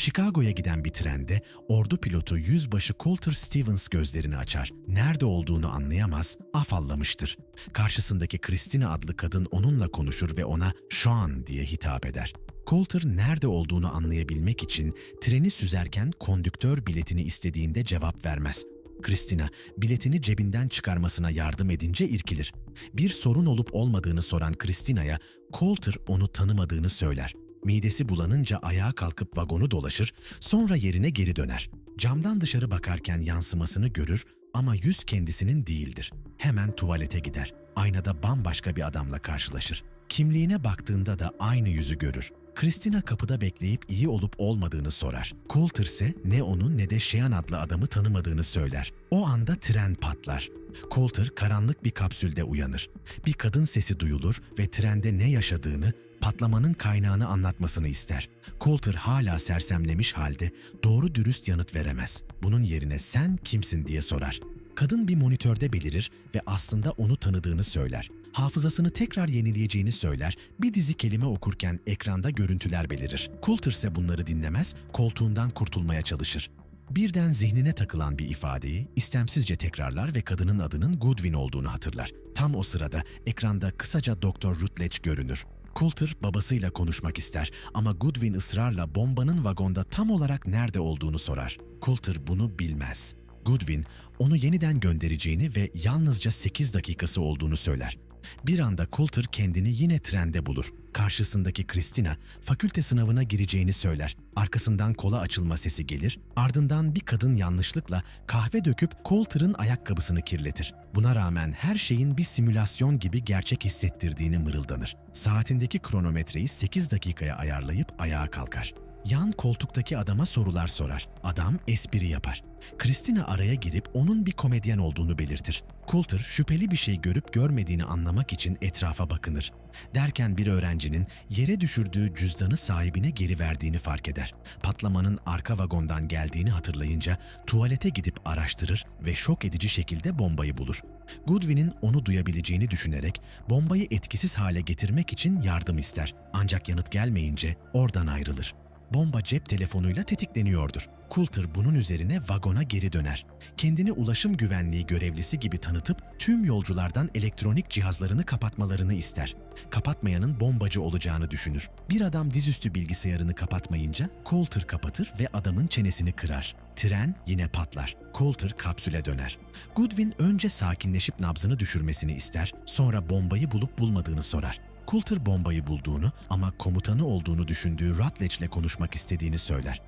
Chicago'ya giden bir trende ordu pilotu yüzbaşı Coulter Stevens gözlerini açar. Nerede olduğunu anlayamaz, afallamıştır. Karşısındaki Christina adlı kadın onunla konuşur ve ona Sean diye hitap eder. Coulter nerede olduğunu anlayabilmek için treni süzerken kondüktör biletini istediğinde cevap vermez. Christina biletini cebinden çıkarmasına yardım edince irkilir. Bir sorun olup olmadığını soran Christina'ya Coulter onu tanımadığını söyler. Midesi bulanınca ayağa kalkıp vagonu dolaşır, sonra yerine geri döner. Camdan dışarı bakarken yansımasını görür ama yüz kendisinin değildir. Hemen tuvalete gider. Aynada bambaşka bir adamla karşılaşır. Kimliğine baktığında da aynı yüzü görür. Christina kapıda bekleyip iyi olup olmadığını sorar. Coulter ise ne onu ne de Shean adlı adamı tanımadığını söyler. O anda tren patlar. Coulter karanlık bir kapsülde uyanır. Bir kadın sesi duyulur ve trende ne yaşadığını, patlamanın kaynağını anlatmasını ister. Coulter hala sersemlemiş halde doğru dürüst yanıt veremez. Bunun yerine sen kimsin diye sorar. Kadın bir monitörde belirir ve aslında onu tanıdığını söyler. Hafızasını tekrar yenileyeceğini söyler, bir dizi kelime okurken ekranda görüntüler belirir. Coulter ise bunları dinlemez, koltuğundan kurtulmaya çalışır. Birden zihnine takılan bir ifadeyi istemsizce tekrarlar ve kadının adının Goodwin olduğunu hatırlar. Tam o sırada ekranda kısaca Dr. Rutledge görünür. Coulter babasıyla konuşmak ister ama Goodwin ısrarla bombanın vagonda tam olarak nerede olduğunu sorar. Coulter bunu bilmez. Goodwin onu yeniden göndereceğini ve yalnızca 8 dakikası olduğunu söyler. Bir anda Coulter kendini yine trende bulur. Karşısındaki Christina fakülte sınavına gireceğini söyler. Arkasından kola açılma sesi gelir. Ardından bir kadın yanlışlıkla kahve döküp Coulter'ın ayakkabısını kirletir. Buna rağmen her şeyin bir simülasyon gibi gerçek hissettirdiğini mırıldanır. Saatindeki kronometreyi 8 dakikaya ayarlayıp ayağa kalkar. Yan koltuktaki adama sorular sorar. Adam espri yapar. Christina araya girip onun bir komedyen olduğunu belirtir. Coulter şüpheli bir şey görüp görmediğini anlamak için etrafa bakınır. Derken bir öğrencinin yere düşürdüğü cüzdanı sahibine geri verdiğini fark eder. Patlamanın arka vagondan geldiğini hatırlayınca tuvalete gidip araştırır ve şok edici şekilde bombayı bulur. Goodwin'in onu duyabileceğini düşünerek bombayı etkisiz hale getirmek için yardım ister. Ancak yanıt gelmeyince oradan ayrılır bomba cep telefonuyla tetikleniyordur. Coulter bunun üzerine vagona geri döner. Kendini ulaşım güvenliği görevlisi gibi tanıtıp tüm yolculardan elektronik cihazlarını kapatmalarını ister. Kapatmayanın bombacı olacağını düşünür. Bir adam dizüstü bilgisayarını kapatmayınca Coulter kapatır ve adamın çenesini kırar. Tren yine patlar. Coulter kapsüle döner. Goodwin önce sakinleşip nabzını düşürmesini ister, sonra bombayı bulup bulmadığını sorar. Coulter bombayı bulduğunu ama komutanı olduğunu düşündüğü Rutledge ile konuşmak istediğini söyler.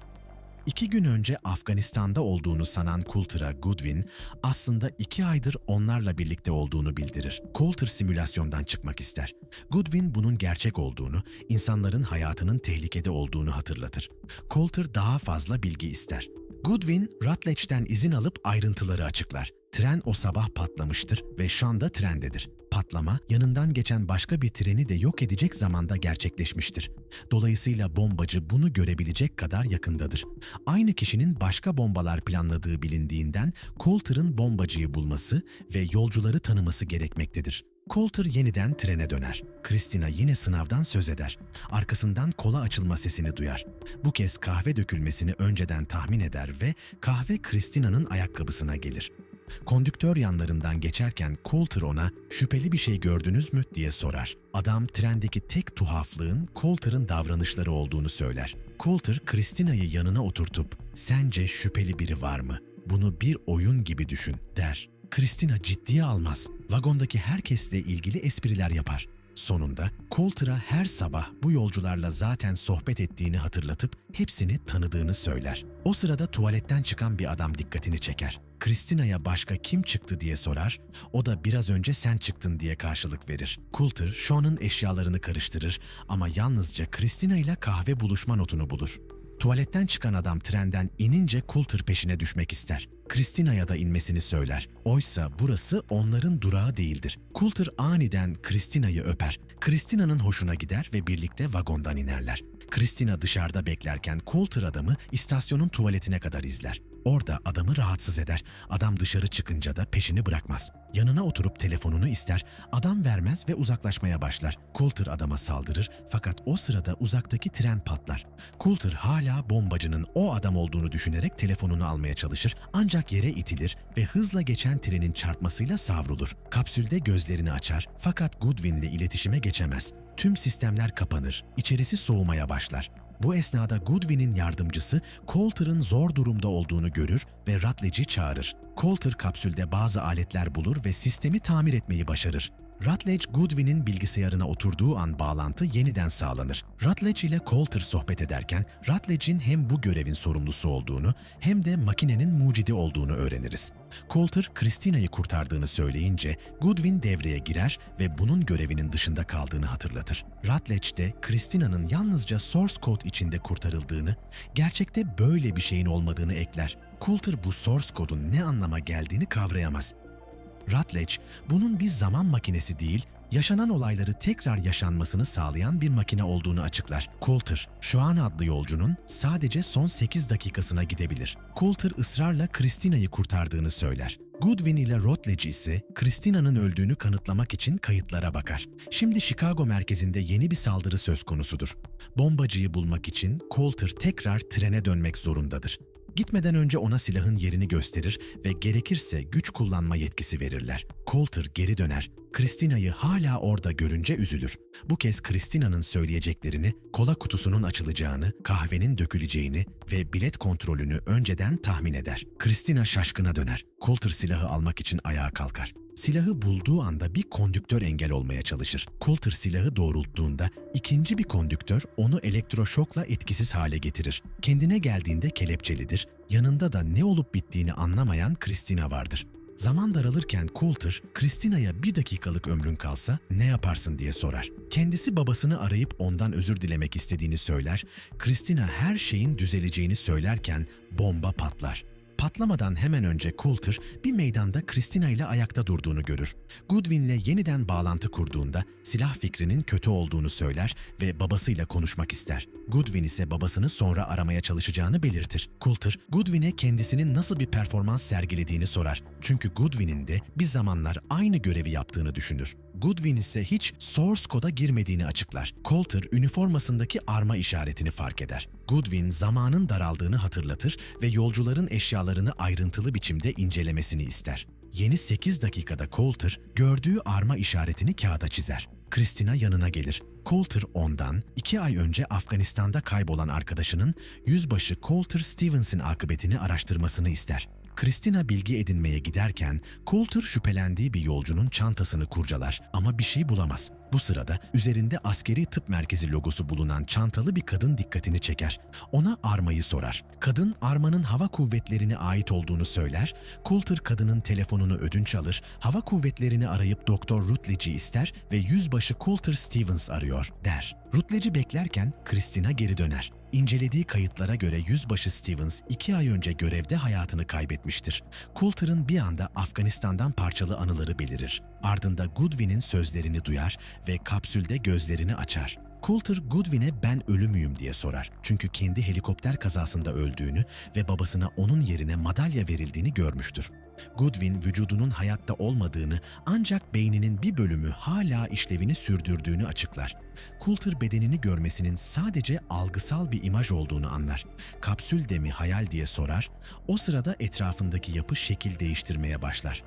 İki gün önce Afganistan'da olduğunu sanan Coulter'a Goodwin aslında iki aydır onlarla birlikte olduğunu bildirir. Coulter simülasyondan çıkmak ister. Goodwin bunun gerçek olduğunu, insanların hayatının tehlikede olduğunu hatırlatır. Coulter daha fazla bilgi ister. Goodwin, Rutledge'den izin alıp ayrıntıları açıklar. Tren o sabah patlamıştır ve şu anda trendedir. Patlama, yanından geçen başka bir treni de yok edecek zamanda gerçekleşmiştir. Dolayısıyla bombacı bunu görebilecek kadar yakındadır. Aynı kişinin başka bombalar planladığı bilindiğinden Coulter'ın bombacıyı bulması ve yolcuları tanıması gerekmektedir. Coulter yeniden trene döner. Christina yine sınavdan söz eder. Arkasından kola açılma sesini duyar. Bu kez kahve dökülmesini önceden tahmin eder ve kahve Christina'nın ayakkabısına gelir. Kondüktör yanlarından geçerken Coulter ona şüpheli bir şey gördünüz mü diye sorar. Adam trendeki tek tuhaflığın Coulter'ın davranışları olduğunu söyler. Coulter Christina'yı yanına oturtup sence şüpheli biri var mı? Bunu bir oyun gibi düşün der. Christina ciddiye almaz. Vagondaki herkesle ilgili espriler yapar. Sonunda Coulter'a her sabah bu yolcularla zaten sohbet ettiğini hatırlatıp hepsini tanıdığını söyler. O sırada tuvaletten çıkan bir adam dikkatini çeker. Christina'ya başka kim çıktı diye sorar, o da biraz önce sen çıktın diye karşılık verir. Coulter, Sean'ın eşyalarını karıştırır ama yalnızca Christina ile kahve buluşma notunu bulur. Tuvaletten çıkan adam trenden inince Coulter peşine düşmek ister. Christina'ya da inmesini söyler. Oysa burası onların durağı değildir. Coulter aniden Christina'yı öper. Christina'nın hoşuna gider ve birlikte vagondan inerler. Christina dışarıda beklerken Coulter adamı istasyonun tuvaletine kadar izler. Orada adamı rahatsız eder. Adam dışarı çıkınca da peşini bırakmaz. Yanına oturup telefonunu ister, adam vermez ve uzaklaşmaya başlar. Coulter adama saldırır fakat o sırada uzaktaki tren patlar. Coulter hala bombacının o adam olduğunu düşünerek telefonunu almaya çalışır ancak yere itilir ve hızla geçen trenin çarpmasıyla savrulur. Kapsülde gözlerini açar fakat Goodwin'le iletişime geçemez. Tüm sistemler kapanır, içerisi soğumaya başlar. Bu esnada Goodwin'in yardımcısı Coulter'ın zor durumda olduğunu görür ve Rutledge'i çağırır. Coulter kapsülde bazı aletler bulur ve sistemi tamir etmeyi başarır. Rutledge, Goodwin'in bilgisayarına oturduğu an bağlantı yeniden sağlanır. Rutledge ile Coulter sohbet ederken Rutledge'in hem bu görevin sorumlusu olduğunu hem de makinenin mucidi olduğunu öğreniriz. Coulter, Christina'yı kurtardığını söyleyince Goodwin devreye girer ve bunun görevinin dışında kaldığını hatırlatır. Rutledge de Christina'nın yalnızca source code içinde kurtarıldığını, gerçekte böyle bir şeyin olmadığını ekler. Coulter bu source kodun ne anlama geldiğini kavrayamaz. Rutledge, bunun bir zaman makinesi değil, yaşanan olayları tekrar yaşanmasını sağlayan bir makine olduğunu açıklar. Coulter, şu an adlı yolcunun sadece son 8 dakikasına gidebilir. Coulter ısrarla Christina'yı kurtardığını söyler. Goodwin ile Rutledge ise Christina'nın öldüğünü kanıtlamak için kayıtlara bakar. Şimdi Chicago merkezinde yeni bir saldırı söz konusudur. Bombacıyı bulmak için Coulter tekrar trene dönmek zorundadır. Gitmeden önce ona silahın yerini gösterir ve gerekirse güç kullanma yetkisi verirler. Coulter geri döner. Christina'yı hala orada görünce üzülür. Bu kez Christina'nın söyleyeceklerini, kola kutusunun açılacağını, kahvenin döküleceğini ve bilet kontrolünü önceden tahmin eder. Christina şaşkına döner. Coulter silahı almak için ayağa kalkar. Silahı bulduğu anda bir kondüktör engel olmaya çalışır. Coulter silahı doğrulttuğunda ikinci bir kondüktör onu elektroşokla etkisiz hale getirir. Kendine geldiğinde kelepçelidir. Yanında da ne olup bittiğini anlamayan Christina vardır. Zaman daralırken Coulter, Christina'ya bir dakikalık ömrün kalsa ne yaparsın diye sorar. Kendisi babasını arayıp ondan özür dilemek istediğini söyler. Christina her şeyin düzeleceğini söylerken bomba patlar. Patlamadan hemen önce Coulter bir meydanda Christina ile ayakta durduğunu görür. Goodwin'le yeniden bağlantı kurduğunda silah fikrinin kötü olduğunu söyler ve babasıyla konuşmak ister. Goodwin ise babasını sonra aramaya çalışacağını belirtir. Coulter, Goodwin'e kendisinin nasıl bir performans sergilediğini sorar. Çünkü Goodwin'in de bir zamanlar aynı görevi yaptığını düşünür. Goodwin ise hiç source koda girmediğini açıklar. Coulter üniformasındaki arma işaretini fark eder. Goodwin zamanın daraldığını hatırlatır ve yolcuların eşyalarını ayrıntılı biçimde incelemesini ister. Yeni 8 dakikada Coulter gördüğü arma işaretini kağıda çizer. Christina yanına gelir. Coulter ondan iki ay önce Afganistan'da kaybolan arkadaşının yüzbaşı Coulter Stevens'in akıbetini araştırmasını ister. Christina bilgi edinmeye giderken Coulter şüphelendiği bir yolcunun çantasını kurcalar ama bir şey bulamaz. Bu sırada üzerinde askeri tıp merkezi logosu bulunan çantalı bir kadın dikkatini çeker. Ona armayı sorar. Kadın armanın hava kuvvetlerine ait olduğunu söyler. Coulter kadının telefonunu ödünç alır. Hava kuvvetlerini arayıp Doktor Rutledge'i ister ve yüzbaşı Coulter Stevens arıyor der. Rutledge'i beklerken Christina geri döner. İncelediği kayıtlara göre Yüzbaşı Stevens iki ay önce görevde hayatını kaybetmiştir. Coulter'ın bir anda Afganistan'dan parçalı anıları belirir. Ardında Goodwin'in sözlerini duyar ve kapsülde gözlerini açar. Coulter Goodwin'e ben ölü müyüm diye sorar. Çünkü kendi helikopter kazasında öldüğünü ve babasına onun yerine madalya verildiğini görmüştür. Goodwin vücudunun hayatta olmadığını ancak beyninin bir bölümü hala işlevini sürdürdüğünü açıklar. Coulter bedenini görmesinin sadece algısal bir imaj olduğunu anlar. Kapsül de mi hayal diye sorar. O sırada etrafındaki yapı şekil değiştirmeye başlar.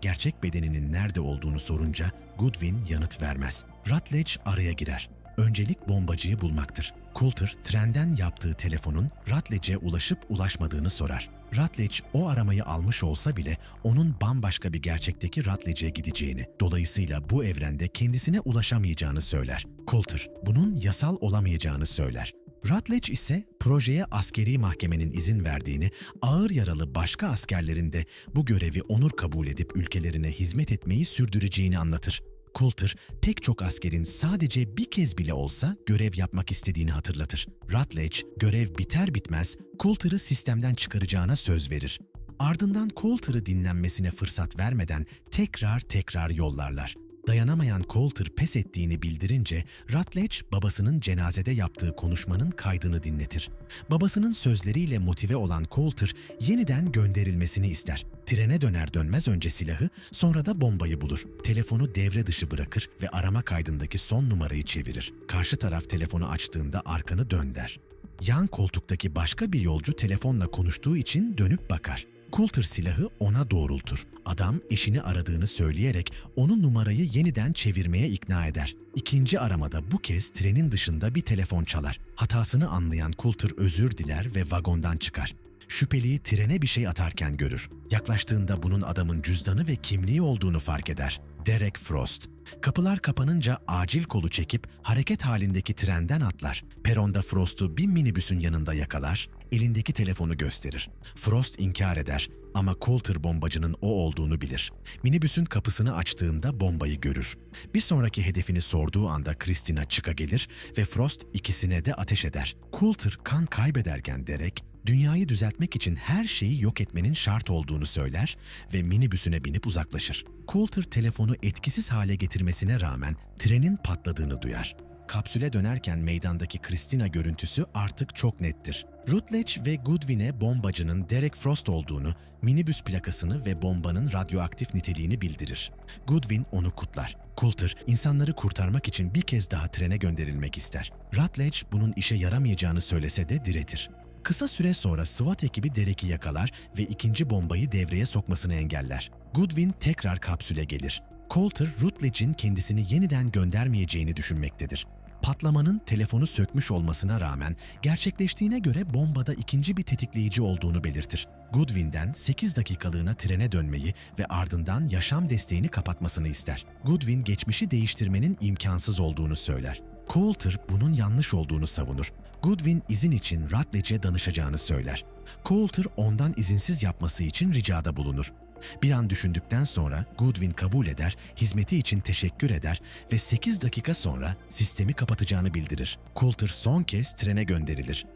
Gerçek bedeninin nerede olduğunu sorunca Goodwin yanıt vermez. Rutledge araya girer. Öncelik bombacıyı bulmaktır. Coulter trenden yaptığı telefonun Rutledge'e ulaşıp ulaşmadığını sorar. Rutledge o aramayı almış olsa bile onun bambaşka bir gerçekteki Rutledge'e gideceğini, dolayısıyla bu evrende kendisine ulaşamayacağını söyler. Coulter bunun yasal olamayacağını söyler. Rutledge ise projeye askeri mahkemenin izin verdiğini, ağır yaralı başka askerlerin de bu görevi onur kabul edip ülkelerine hizmet etmeyi sürdüreceğini anlatır. Coulter, pek çok askerin sadece bir kez bile olsa görev yapmak istediğini hatırlatır. Rutledge, görev biter bitmez Coulter'ı sistemden çıkaracağına söz verir. Ardından Coulter'ı dinlenmesine fırsat vermeden tekrar tekrar yollarlar. Dayanamayan Coulter pes ettiğini bildirince Rutledge babasının cenazede yaptığı konuşmanın kaydını dinletir. Babasının sözleriyle motive olan Coulter yeniden gönderilmesini ister. Trene döner dönmez önce silahı, sonra da bombayı bulur. Telefonu devre dışı bırakır ve arama kaydındaki son numarayı çevirir. Karşı taraf telefonu açtığında arkanı dön der. Yan koltuktaki başka bir yolcu telefonla konuştuğu için dönüp bakar. Coulter silahı ona doğrultur. Adam eşini aradığını söyleyerek onu numarayı yeniden çevirmeye ikna eder. İkinci aramada bu kez trenin dışında bir telefon çalar. Hatasını anlayan Coulter özür diler ve vagondan çıkar. Şüpheliyi trene bir şey atarken görür. Yaklaştığında bunun adamın cüzdanı ve kimliği olduğunu fark eder. Derek Frost. Kapılar kapanınca acil kolu çekip hareket halindeki trenden atlar. Peronda Frost'u bir minibüsün yanında yakalar, elindeki telefonu gösterir. Frost inkar eder ama Coulter bombacının o olduğunu bilir. Minibüsün kapısını açtığında bombayı görür. Bir sonraki hedefini sorduğu anda Christina çıka gelir ve Frost ikisine de ateş eder. Coulter kan kaybederken Derek, dünyayı düzeltmek için her şeyi yok etmenin şart olduğunu söyler ve minibüsüne binip uzaklaşır. Coulter telefonu etkisiz hale getirmesine rağmen trenin patladığını duyar. Kapsüle dönerken meydandaki Christina görüntüsü artık çok nettir. Rutledge ve Goodwin'e bombacının Derek Frost olduğunu, minibüs plakasını ve bombanın radyoaktif niteliğini bildirir. Goodwin onu kutlar. Coulter, insanları kurtarmak için bir kez daha trene gönderilmek ister. Rutledge bunun işe yaramayacağını söylese de diretir. Kısa süre sonra SWAT ekibi Derek'i yakalar ve ikinci bombayı devreye sokmasını engeller. Goodwin tekrar kapsüle gelir. Coulter, Rutledge'in kendisini yeniden göndermeyeceğini düşünmektedir. Patlamanın telefonu sökmüş olmasına rağmen gerçekleştiğine göre bombada ikinci bir tetikleyici olduğunu belirtir. Goodwin'den 8 dakikalığına trene dönmeyi ve ardından yaşam desteğini kapatmasını ister. Goodwin geçmişi değiştirmenin imkansız olduğunu söyler. Coulter bunun yanlış olduğunu savunur. Goodwin izin için Rutledge'e danışacağını söyler. Coulter ondan izinsiz yapması için ricada bulunur. Bir an düşündükten sonra Goodwin kabul eder, hizmeti için teşekkür eder ve 8 dakika sonra sistemi kapatacağını bildirir. Coulter son kez trene gönderilir.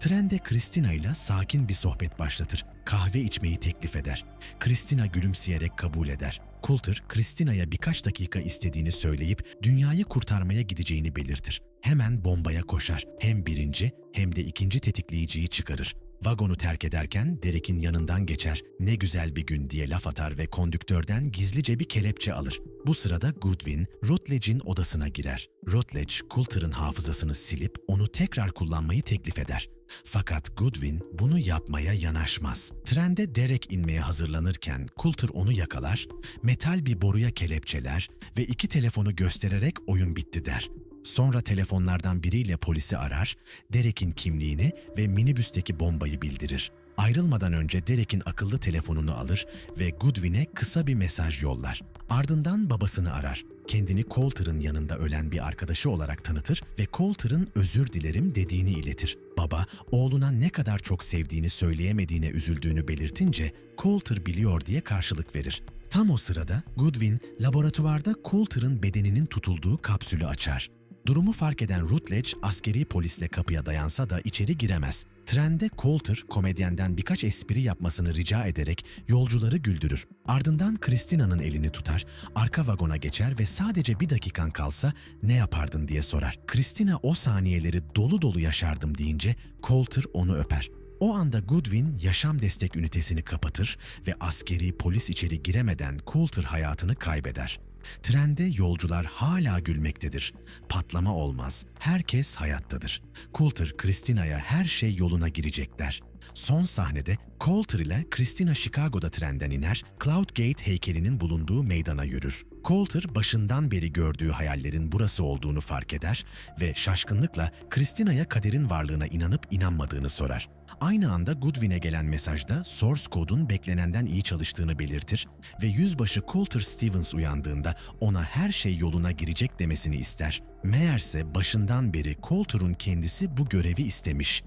Trende Christina ile sakin bir sohbet başlatır. Kahve içmeyi teklif eder. Christina gülümseyerek kabul eder. Coulter, Christina'ya birkaç dakika istediğini söyleyip dünyayı kurtarmaya gideceğini belirtir. Hemen bombaya koşar. Hem birinci hem de ikinci tetikleyiciyi çıkarır. Vagonu terk ederken Derek'in yanından geçer, ne güzel bir gün diye laf atar ve kondüktörden gizlice bir kelepçe alır. Bu sırada Goodwin, Rutledge'in odasına girer. Rutledge, Coulter'ın hafızasını silip onu tekrar kullanmayı teklif eder. Fakat Goodwin bunu yapmaya yanaşmaz. Trende Derek inmeye hazırlanırken Coulter onu yakalar, metal bir boruya kelepçeler ve iki telefonu göstererek oyun bitti der. Sonra telefonlardan biriyle polisi arar, Derek'in kimliğini ve minibüsteki bombayı bildirir. Ayrılmadan önce Derek'in akıllı telefonunu alır ve Goodwin'e kısa bir mesaj yollar. Ardından babasını arar. Kendini Coulter'ın yanında ölen bir arkadaşı olarak tanıtır ve Coulter'ın özür dilerim dediğini iletir. Baba, oğluna ne kadar çok sevdiğini söyleyemediğine üzüldüğünü belirtince Coulter biliyor diye karşılık verir. Tam o sırada Goodwin laboratuvarda Coulter'ın bedeninin tutulduğu kapsülü açar. Durumu fark eden Rutledge askeri polisle kapıya dayansa da içeri giremez. Trende Coulter komedyenden birkaç espri yapmasını rica ederek yolcuları güldürür. Ardından Christina'nın elini tutar, arka vagona geçer ve sadece bir dakikan kalsa ne yapardın diye sorar. Christina o saniyeleri dolu dolu yaşardım deyince Coulter onu öper. O anda Goodwin yaşam destek ünitesini kapatır ve askeri polis içeri giremeden Coulter hayatını kaybeder. Trende yolcular hala gülmektedir. Patlama olmaz. Herkes hayattadır. Coulter, Christina'ya her şey yoluna girecek der. Son sahnede Coulter ile Christina Chicago'da trenden iner, Cloud Gate heykelinin bulunduğu meydana yürür. Coulter başından beri gördüğü hayallerin burası olduğunu fark eder ve şaşkınlıkla Christina'ya kaderin varlığına inanıp inanmadığını sorar. Aynı anda Goodwin'e gelen mesajda source kodun beklenenden iyi çalıştığını belirtir ve yüzbaşı Coulter Stevens uyandığında ona her şey yoluna girecek demesini ister. Meğerse başından beri Coulter'un kendisi bu görevi istemiş.